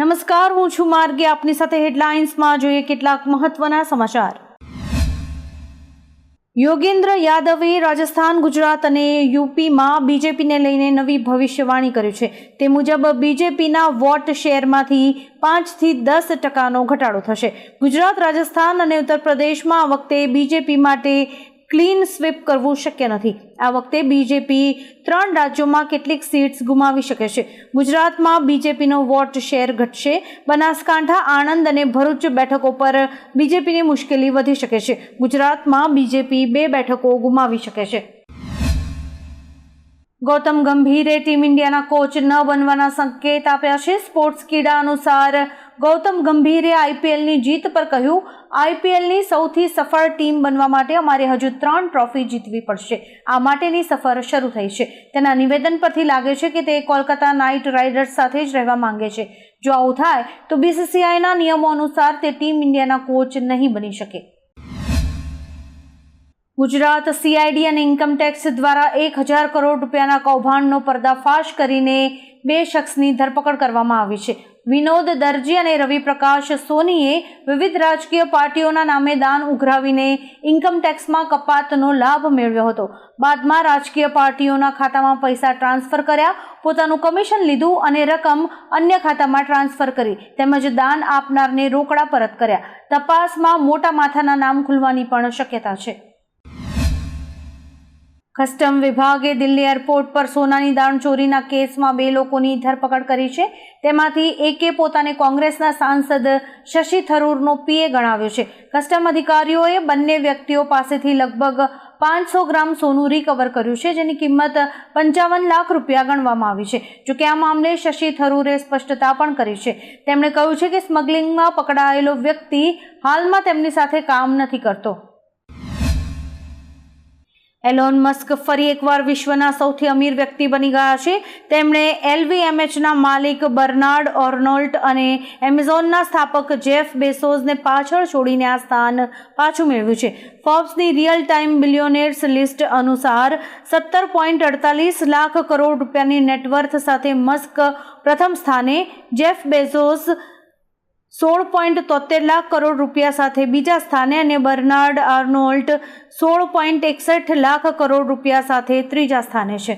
નમસ્કાર, હું છું માર્ગે. આપની સાથે હેડલાઇન્સમાં જોઈએ કેટલાક મહત્વના સમાચાર. યોગેન્દ્ર યાદવે રાજસ્થાન, ગુજરાત અને યુપીમાં બીજેપીને લઈને નવી ભવિષ્યવાણી કરી છે. તે મુજબ બીજેપીના વોટ શેરમાંથી પાંચથી દસ ટકાનો ઘટાડો થશે. ગુજરાત, રાજસ્થાન અને ઉત્તર પ્રદેશમાં આ વખતે બીજેપી માટે ક્લીન સ્વીપ કરવું શક્ય નથી. આ વખતે બીજેપી ત્રણ રાજ્યોમાં કેટલીક સીટ્સ ગુમાવી શકે છે. ગુજરાતમાં બીજેપીનો વોટ શેર ઘટશે. બનાસકાંઠા, આણંદ અને ભરૂચ બેઠકો પર બીજેપીની મુશ્કેલી વધી શકે છે. ગુજરાતમાં બીજેપી બે બેઠકો ગુમાવી શકે છે. ગૌતમ ગંભીરે ટીમ ઇન્ડિયાના કોચ ન બનવાના સંકેત આપ્યા છે. સ્પોર્ટ્સ કીડા અનુસાર ગૌતમ ગંભીરે આઈપીએલની જીત પર કહ્યું, આઈપીએલની સૌથી સફળ ટીમ બનવા માટે અમારે હજુ ત્રણ ટ્રોફી જીતવી પડશે. આ માટેની સફર શરૂ થઈ છે. તેના નિવેદન પરથી લાગે છે કે તે કોલકાતા નાઇટ રાઇડર્સ સાથે જ રહેવા માંગે છે. જો આવું થાય, તો બીસીસીઆઈના નિયમો અનુસાર તે ટીમ ઇન્ડિયાના કોચ નહીં બની શકે. ગુજરાત સીઆઈડી અને ઇન્કમટેક્સ દ્વારા એક હજાર કરોડ રૂપિયાના કૌભાંડનો પર્દાફાશ કરીને બે શખ્સની ધરપકડ કરવામાં આવી છે. વિનોદ દરજી અને રવિપ્રકાશ સોનીએ વિવિધ રાજકીય પાર્ટીઓના નામે દાન ઉઘરાવીને ઇન્કમટેક્સમાં કપાતનો લાભ મેળવ્યો હતો. બાદમાં રાજકીય પાર્ટીઓના ખાતામાં પૈસા ટ્રાન્સફર કર્યા, પોતાનું કમિશન લીધું અને રકમ અન્ય ખાતામાં ટ્રાન્સફર કરી, તેમજ દાન આપનારને રોકડા પરત કર્યા. તપાસમાં મોટા માથાના નામ ખુલવાની પણ શક્યતા છે. કસ્ટમ વિભાગે દિલ્હી એરપોર્ટ પર સોનાની દાણચોરીના કેસમાં બે લોકોની ધરપકડ કરી છે. તેમાંથી એકે પોતાને કોંગ્રેસના સાંસદ શશી થરૂરનો પીએ ગણાવ્યો છે. કસ્ટમ અધિકારીઓએ બંને વ્યક્તિઓ પાસેથી લગભગ પાંચસો ગ્રામ સોનું રિકવર કર્યું છે, જેની કિંમત પંચાવન લાખ રૂપિયા ગણવામાં આવી છે. જોકે આ મામલે શશી થરૂરે સ્પષ્ટતા પણ કરી છે. તેમણે કહ્યું છે કે સ્મગલિંગમાં પકડાયેલો વ્યક્તિ હાલમાં તેમની સાથે કામ નથી કરતો. એલોન મસ્ક ફરી એકવાર વિશ્વના સૌથી અમીર વ્યક્તિ બની ગયા છે. તેમણે એલવીએમએચના માલિક બર્નાર્ડ ઓર્નોલ્ટ અને એમેઝોનના સ્થાપક જેફ બેસોઝને પાછળ છોડીને આ સ્થાન પાછું મેળવ્યું છે. ફોર્બ્સની રિયલ ટાઈમ બિલિયોનેર્સ લિસ્ટ અનુસાર સત્તર પોઈન્ટ અડતાલીસ લાખ કરોડ રૂપિયાની નેટવર્થ સાથે મસ્ક પ્રથમ સ્થાને જેફ બેઝોસ સોળ પોઈન્ટ તોતેર લાખ કરોડ રૂપિયા સાથે બીજા સ્થાને અને બર્નાર્ડ આર્નોલ્ટ સોળ પોઈન્ટ એકસઠ લાખ કરોડ રૂપિયા સાથે ત્રીજા સ્થાને છે.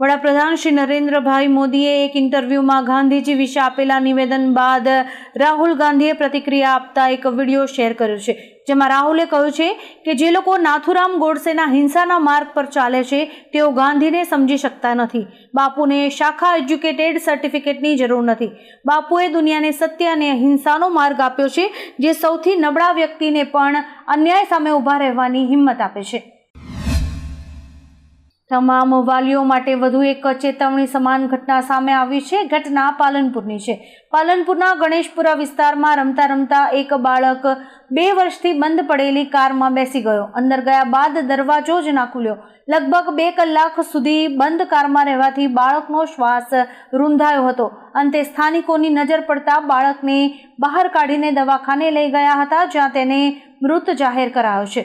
વડાપ્રધાન શ્રી નરેન્દ્રભાઈ મોદીએ એક ઇન્ટરવ્યૂમાં ગાંધીજી વિશે આપેલા નિવેદન બાદ રાહુલ ગાંધીએ પ્રતિક્રિયા આપતા એક વીડિયો શેર કર્યો છે. જેમાં રાહુલે કહ્યું છે કે જે લોકો નાથુરામ ગોડસેના હિંસાના માર્ગ પર ચાલે છે, તેઓ ગાંધીને સમજી શકતા નથી. બાપુને શાખા એજ્યુકેટેડ સર્ટિફિકેટની જરૂર નથી. બાપુએ દુનિયાને સત્ય અને અહિંસાનો માર્ગ આપ્યો છે, જે સૌથી નબળા વ્યક્તિને પણ અન્યાય સામે ઊભા રહેવાની હિંમત આપે છે. તમામ વાલીઓ માટે વધુ એક ચેતવણી સમાન ઘટના સામે આવી છે. ઘટના પાલનપુરની છે. પાલનપુરના ગણેશપુરા વિસ્તારમાં રમતા રમતા એક બાળક બે વર્ષથી બંધ પડેલી કારમાં બેસી ગયો. અંદર ગયા બાદ દરવાજો જ ના ખુલ્યો. લગભગ બે કલાક સુધી બંધ કારમાં રહેવાથી બાળકનો શ્વાસ રૂંધાયો હતો. અંતે સ્થાનિકોની નજર પડતા બાળકને બહાર કાઢીને દવાખાને લઈ ગયા હતા, જ્યાં તેને મૃત જાહેર કરાયો છે.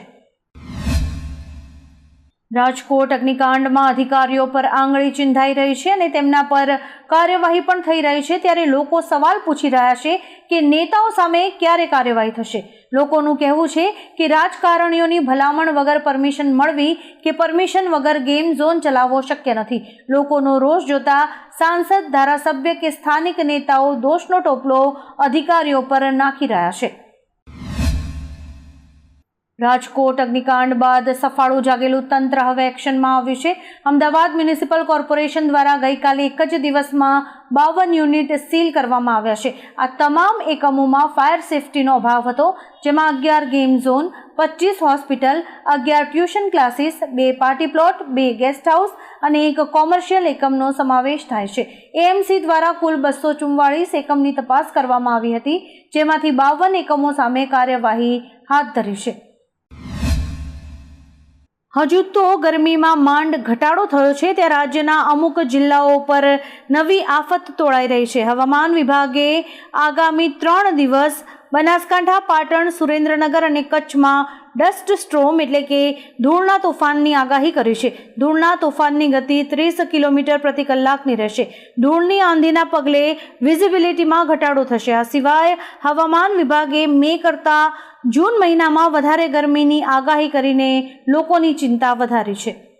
રાજકોટ અગ્નિકાંડમાં અધિકારીઓ પર આંગળી ચિંધાઈ રહી છે અને તેમના પર કાર્યવાહી પણ થઈ રહી છે. ત્યારે લોકો સવાલ પૂછી રહ્યા છે કે નેતાઓ સામે ક્યારે કાર્યવાહી થશે? લોકોનું કહેવું છે કે રાજકારણીઓની ભલામણ વગર પરમિશન મળવી કે પરમિશન વગર ગેમ ઝોન ચલાવવો શક્ય નથી. લોકોનો રોષ જોતા સાંસદ, ધારાસભ્ય કે સ્થાનિક નેતાઓ દોષનો ટોપલો અધિકારીઓ પર નાખી રહ્યા છે. રાજકોટ, અગ્નિકાંડ બાદ સફાળું જાગેલું તંત્ર હવે એક્શનમાં આવ્યું છે. અમદાવાદ મ્યુનિસિપલ કોર્પોરેશન દ્વારા ગઈકાલે એક જ દિવસમાં બાવન યુનિટ સીલ કરવામાં આવ્યા છે. આ તમામ એકમોમાં ફાયર સેફટીનો અભાવ હતો, જેમાં અગિયાર ગેમ ઝોન પચીસ હોસ્પિટલ, અગિયાર ટ્યુશન ક્લાસીસ, બે પાર્ટી પ્લોટ, બે ગેસ્ટ હાઉસ અને એક કોમર્શિયલ એકમનો સમાવેશ થાય છે. એએમસી દ્વારા કુલ બસો ચુમ્વાળીસ એકમની તપાસ કરવામાં આવી હતી, જેમાંથી બાવન એકમો સામે કાર્યવાહી હાથ ધરી છે. હજુ તો ગરમીમાં માંડ ઘટાડો થયો છે ત્યાં રાજ્યના અમુક જિલ્લાઓ પર નવી આફત તોળાઈ રહી છે. હવામાન વિભાગે આગામી ત્રણ દિવસ બનાસકાંઠા, પાટણ, સુરેન્દ્રનગર અને કચ્છમાં ડસ્ટ સ્ટ્રોમ એટલે કે ધૂળના તોફાનની આગાહી કરી છે. ધૂળના તોફાનની ગતિ ત્રીસ કિલોમીટર પ્રતિ કલાકની રહેશે. ધૂળની આંધીના પગલે વિઝિબિલિટીમાં ઘટાડો થશે. આ સિવાય હવામાન વિભાગે મે કરતાં જૂન મહિનામાં વધારે ગરમીની આગાહી કરીને લોકોની ચિંતા વધારી છે.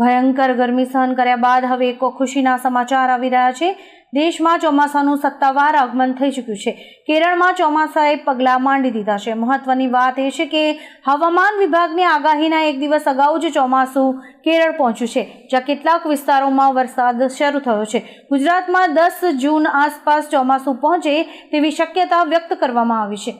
ભયંકર ગરમી સહન કર્યા બાદ હવે એક ખુશીના સમાચાર આવી રહ્યા છે. દેશમાં ચોમાસાનું સત્તાવાર આગમન થઈ ચૂક્યું છે. કેરળમાં ચોમાસાએ પગલાં માંડી દીધા છે. મહત્વની વાત એ છે કે હવામાન વિભાગની આગાહીના એક દિવસ અગાઉ જ ચોમાસું કેરળ પહોંચ્યું છે, જ્યાં કેટલાક વિસ્તારોમાં વરસાદ શરૂ થયો છે. ગુજરાતમાં દસ જૂન આસપાસ ચોમાસું પહોંચે તેવી શક્યતા વ્યક્ત કરવામાં આવી છે.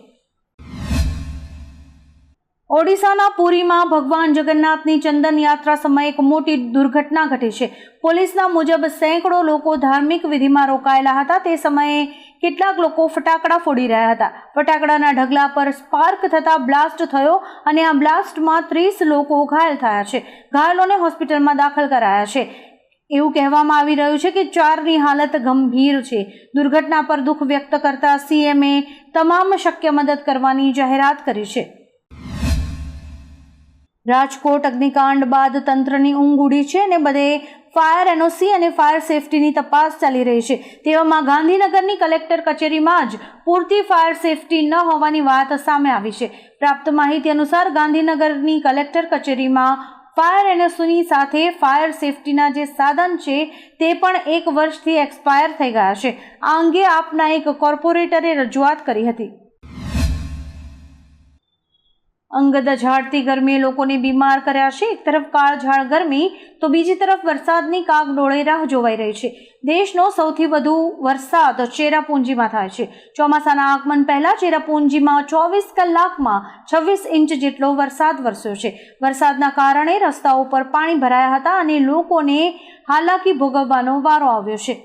ઓડિશાના પુરીમાં ભગવાન જગન્નાથની ચંદન યાત્રા સમયે એક મોટી દુર્ઘટના ઘટી છે. પોલીસના મુજબ સેંકડો લોકો ધાર્મિક વિધિમાં રોકાયેલા હતા. તે સમયે કેટલાક લોકો ફટાકડા ફોડી રહ્યા હતા. ફટાકડાના ઢગલા પર સ્પાર્ક થતાં બ્લાસ્ટ થયો અને આ બ્લાસ્ટમાં ત્રીસ લોકો ઘાયલ થયા છે. ઘાયલોને હોસ્પિટલમાં દાખલ કરાયા છે. એવું કહેવામાં આવી રહ્યું છે કે ચારની હાલત ગંભીર છે. દુર્ઘટના પર દુઃખ વ્યક્ત કરતા સીએમએ તમામ શક્ય મદદ કરવાની જાહેરાત કરી છે. રાજકોટ અગ્નિકાંડ બાદ તંત્રની ઊંઘ ઉડી છે અને બધે ફાયર એનઓસી અને ફાયર સેફટીની તપાસ ચાલી રહી છે. તેવામાં ગાંધીનગરની કલેક્ટર કચેરીમાં જ પૂરતી ફાયર સેફટી ન હોવાની વાત સામે આવી છે. પ્રાપ્ત માહિતી અનુસાર ગાંધીનગરની કલેક્ટર કચેરીમાં ફાયર એનઓસીની સાથે ફાયર સેફટીના જે સાધન છે તે પણ એક વર્ષથી એક્સપાયર થઈ ગયા છે. આ અંગે આપના એક કોર્પોરેટરે રજૂઆત કરી હતી. અંગદ ઝાડતી ગરમીએ લોકોને બીમાર કર્યા છે. એક તરફ કાળઝાળ ગરમી, તો બીજી તરફ વરસાદની કાગડોળે રાહ જોવાઈ રહી છે. દેશનો સૌથી વધુ વરસાદ ચેરાપુંજીમાં થાય છે. ચોમાસાના આગમન પહેલા ચેરાપુંજીમાં ચોવીસ કલાકમાં છવ્વીસ ઇંચ જેટલો વરસાદ વરસ્યો છે. વરસાદના કારણે રસ્તાઓ પર પાણી ભરાયા હતા અને લોકોને હાલાકી ભોગવવાનો વારો આવ્યો છે.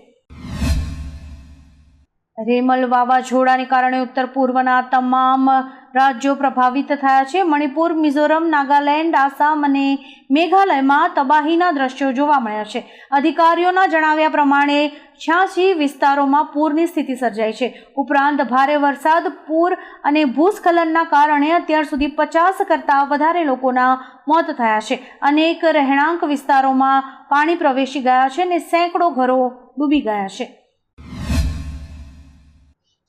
રેમલ વાવાઝોડાને કારણે ઉત્તર પૂર્વના તમામ રાજ્યો પ્રભાવિત થયા છે. મણિપુર, મિઝોરમ, નાગાલેન્ડ, આસામ અને મેઘાલયમાં તબાહીના દ્રશ્યો જોવા મળ્યા છે. અધિકારીઓના જણાવ્યા પ્રમાણે છ્યાસી વિસ્તારોમાં પૂરની સ્થિતિ સર્જાઈ છે. ઉપરાંત ભારે વરસાદ, પૂર અને ભૂસ્ખલનના કારણે અત્યાર સુધી પચાસ કરતાં વધારે લોકોના મોત થયા છે. અનેક રહેણાંક વિસ્તારોમાં પાણી પ્રવેશી ગયા છે અને સેંકડો ઘરો ડૂબી ગયા છે.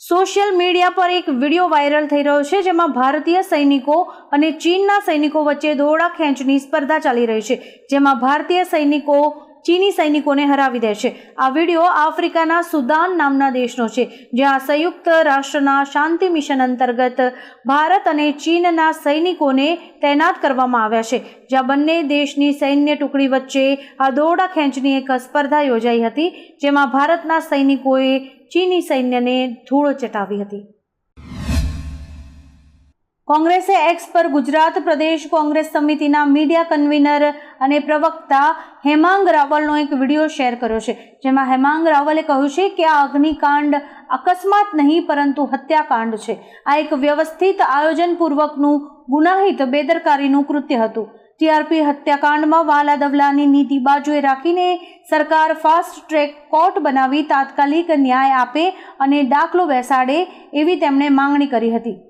સોશિયલ મીડિયા પર એક વીડિયો વાયરલ થઈ રહ્યો છે જેમાં ભારતીય સૈનિકો અને ચીનના સૈનિકો વચ્ચે દોરડા ખેંચની સ્પર્ધા ચાલી રહી છે, જેમાં ભારતીય સૈનિકો ચીની સૈનિકોને હરાવી દે છે. આ વીડિયો આફ્રિકાના સુદાન નામના દેશનો છે, જ્યાં સંયુક્ત રાષ્ટ્રના શાંતિ મિશન અંતર્ગત ભારત અને ચીનના સૈનિકોને તૈનાત કરવામાં આવ્યા છે, જ્યાં બંને દેશની સૈન્ય ટુકડી વચ્ચે આ દોરડા ખેંચની એક સ્પર્ધા યોજાઈ હતી, જેમાં ભારતના સૈનિકોએ ચીની સૈન્યને ધૂળ ચટાવી હતી. કોંગ્રેસે એક્સ પર ગુજરાત પ્રદેશ કોંગ્રેસ સમિતિના મીડિયા કન્વીનર અને પ્રવક્તા હેમાંગ રાવલનો એક વીડિયો શેર કર્યો છે, જેમાં હેમાંગ રાવલે કહ્યું છે કે આ અગ્નિકાંડ અકસ્માત નહીં, પરંતુ હત્યાકાંડ છે. આ એક વ્યવસ્થિત આયોજનપૂર્વકનું ગુનાહિત બેદરકારીનું કૃત્ય હતું. ટીઆરપી હત્યાકાંડમાં વાલા દવલાની નીતિ બાજુએ રાખીને સરકાર ફાસ્ટ ટ્રેક કોર્ટ બનાવી તાત્કાલિક ન્યાય આપે અને દાખલો બેસાડે એવી તેમણે માંગણી કરી હતી.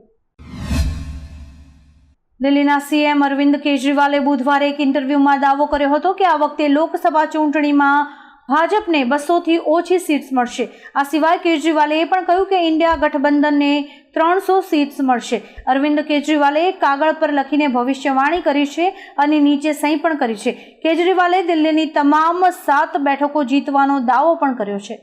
દિલ્હીના સીએમ અરવિંદ કેજરીવાલે બુધવારે એક ઇન્ટરવ્યૂમાં દાવો કર્યો હતો કે આ વખતે લોકસભા ચૂંટણીમાં ભાજપને બસોથી ઓછી સીટ્સ મળશે. આ સિવાય કેજરીવાલે એ પણ કહ્યું કે ઇન્ડિયા ગઠબંધનને ત્રણસો સીટ્સ મળશે. અરવિંદ કેજરીવાલે કાગળ પર લખીને ભવિષ્યવાણી કરી છે અને નીચે સહી પણ કરી છે. કેજરીવાલે દિલ્હીની તમામ સાત બેઠકો જીતવાનો દાવો પણ કર્યો છે.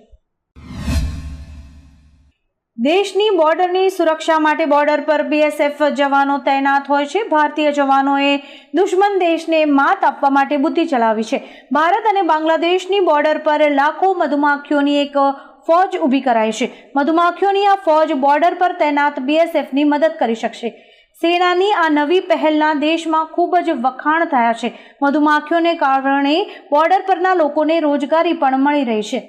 દેશની બોર્ડરની સુરક્ષા માટે બોર્ડર પર બીએસએફ જવાનો તૈનાત હોય છે. ભારતીય જવાનોએ દુશ્મન દેશને માત આપવા માટે બુદ્ધિ ચલાવી છે. ભારત અને બાંગ્લાદેશની બોર્ડર પર લાખો મધુમાખીઓની એક ફોજ ઊભી કરાઈ છે. મધુમાખીઓની આ ફોજ બોર્ડર પર તૈનાત બીએસએફની મદદ કરી શકશે. સેનાની આ નવી પહેલના દેશમાં ખૂબ જ વખાણ થયા છે. મધુમાખીઓને કારણે બોર્ડર પરના લોકોને રોજગારી પણ મળી રહી છે.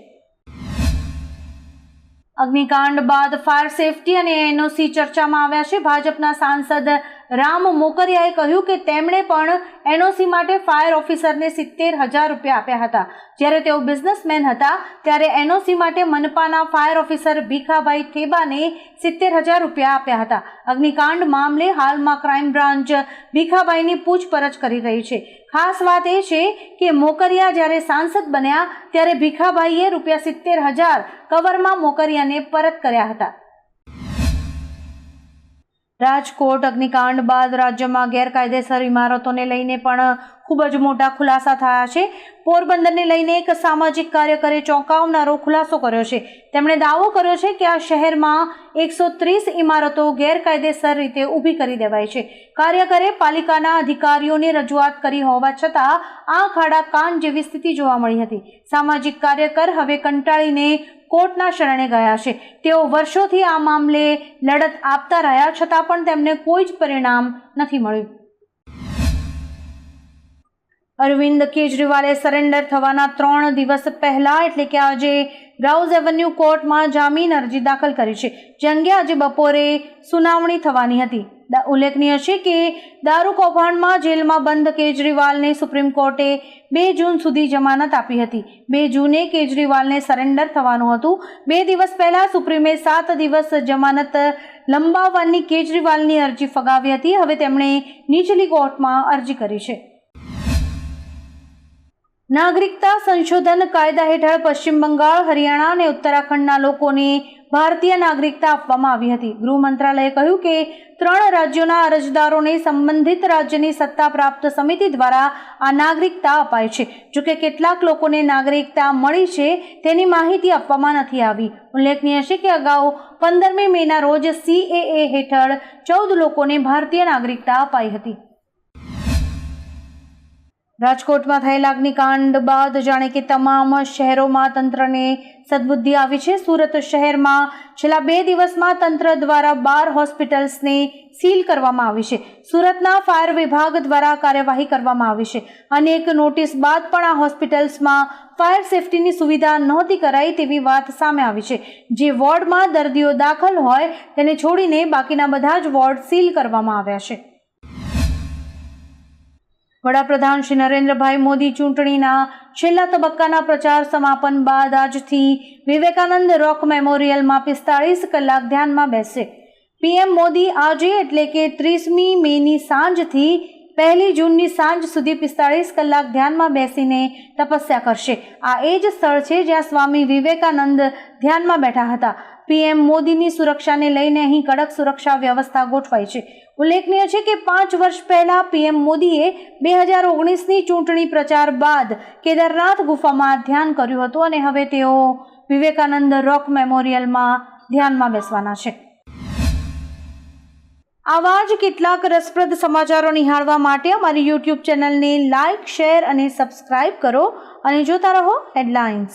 અગ્નિકાંડ બાદ ફાયર સેફટી અને એનઓસી ચર્ચામાં આવ્યા છે. ભાજપના સાંસદ રામ મોકરિયાએ કહ્યું કે તેમણે પણ એનઓસી માટે ફાયર ઓફિસરને સિત્તેર હજાર રૂપિયા આપ્યા હતા. જ્યારે તેઓ બિઝનેસમેન હતા, ત્યારે એનઓસી માટે મનપાના ફાયર ઓફિસર ભીખાભાઈ થેબાને સિત્તેર હજાર રૂપિયા આપ્યા હતા. અગ્નિકાંડ મામલે હાલમાં ક્રાઇમ બ્રાન્ચ ભીખાભાઈની પૂછપરછ કરી રહી છે. ખાસ વાત એ છે કે મોકરિયા જ્યારે સાંસદ બન્યા, ત્યારે ભીખાભાઈએ રૂપિયા સિત્તેર હજાર કવરમાં મોકરિયાને પરત કર્યા હતા. રાજકોટ અગ્નિકાંડ બાદ રાજ્યમાં ગેરકાયદેસર ઇમારતોને લઈને પણ ખૂબ જ મોટા ખુલાસા થયા છે. પોરબંદરને લઈને એક સામાજિક કાર્યકરે ચોંકાવનારો ખુલાસો કર્યો છે. તેમણે દાવો કર્યો છે કે આ શહેરમાં એકસો ત્રીસ ઇમારતો ગેરકાયદેસર રીતે ઊભી કરી દેવાય છે. કાર્યકરે પાલિકાના અધિકારીઓને રજૂઆત કરી હોવા છતાં આ ખાડા કાન જેવી સ્થિતિ જોવા મળી હતી. સામાજિક કાર્યકર હવે કંટાળીને કોર્ટના શરણે ગયા છે. તેઓ વર્ષોથી આ મામલે લડત આપતા રહ્યા છતાં પણ તેમને કોઈ જ પરિણામ નથી મળ્યું. અરવિંદ કેજરીવાલે સરેન્ડર થવાના ત્રણ દિવસ પહેલા, એટલે કે આજે રાઉઝ એવન્યુ કોર્ટમાં જામીન અરજી દાખલ કરી છે, જે અંગે આજે બપોરે સુનાવણી થવાની હતી. ઉલ્લેખનીય છે કે દારૂ કૌભાંડમાં જેલમાં બંધ કેજરીવાલને સુપ્રીમ કોર્ટે બે જૂન સુધી જમાનત આપી હતી. બે જૂને કેજરીવાલને સરેન્ડર થવાનું હતું. બે દિવસ પહેલા સુપ્રીમે સાત દિવસ જમાનત લંબાવવાની કેજરીવાલની અરજી ફગાવી હતી. હવે તેમણે નીચલી કોર્ટમાં અરજી કરી છે. નાગરિકતા સંશોધન કાયદા હેઠળ પશ્ચિમ બંગાળ, હરિયાણા અને ઉત્તરાખંડના લોકોને ભારતીય નાગરિકતા આપવામાં આવી હતી. ગૃહ મંત્રાલયે કહ્યું કે ત્રણ રાજ્યોના અરજદારોને સંબંધિત રાજ્યની સત્તા પ્રાપ્ત સમિતિ દ્વારા આ નાગરિકતા અપાય છે. જોકે કેટલાક લોકોને નાગરિકતા મળી છે તેની માહિતી આપવામાં નથી આવી. ઉલ્લેખનીય છે કે અગાઉ પંદરમી મેના રોજ સીએએ હેઠળ ચૌદ લોકોને ભારતીય નાગરિકતા અપાઈ હતી. રાજકોટમાં થયેલા અગ્નિકાંડ બાદ જાણે કે તમામ શહેરોમાં તંત્રને સદબુદ્ધિ આવી છે. સુરત શહેરમાં છેલ્લા બે દિવસમાં તંત્ર દ્વારા બાર હોસ્પિટલ્સને સીલ કરવામાં આવી છે. સુરતના ફાયર વિભાગ દ્વારા કાર્યવાહી કરવામાં આવી છે. અનેક નોટિસ બાદ પણ આ હોસ્પિટલ્સમાં ફાયર સેફટીની સુવિધા નહોતી કરાઈ તેવી વાત સામે આવી છે. જે વોર્ડમાં દર્દીઓ દાખલ હોય તેને છોડીને બાકીના બધા જ વોર્ડ સીલ કરવામાં આવ્યા છે. વડાપ્રધાન શ્રી નરેન્દ્રભાઈ મોદી ચૂંટણીના છેલ્લા તબક્કાના પ્રચાર સમાપન બાદ આજથી વિવેકાનંદ રોક મેમોરિયલમાં પિસ્તાળીસ કલાક ધ્યાનમાં બેસશે પીએમ મોદી આજે એટલે કે ત્રીસમી મેની સાંજથી પહેલી જૂનની સાંજ સુધી પિસ્તાળીસ કલાક ધ્યાનમાં બેસીને તપસ્યા કરશે. આ એ જ સ્થળ છે જ્યાં સ્વામી વિવેકાનંદ ધ્યાનમાં બેઠા હતા. પીએમ મોદીની સુરક્ષાને લઈને અહીં કડક સુરક્ષા વ્યવસ્થા ગોઠવાઈ છે. ઉલ્લેખનીય છે કે પાંચ વર્ષ પહેલા પીએમ મોદીએ બે હજાર ઓગણીસની ચૂંટણી પ્રચાર બાદ કેદારનાથ ગુફામાં ધ્યાન કર્યું હતું અને હવે તેઓ વિવેકાનંદ રોક મેમોરિયલમાં ધ્યાનમાં બેસવાના છે. આવા જ કેટલાક રસપ્રદ સમાચારો નિહાળવા માટે અમારી યુટ્યુબ ચેનલને લાઇક શેર અને સબસ્ક્રાઇબ કરો અને જોતા રહો હેડલાઇન્સ.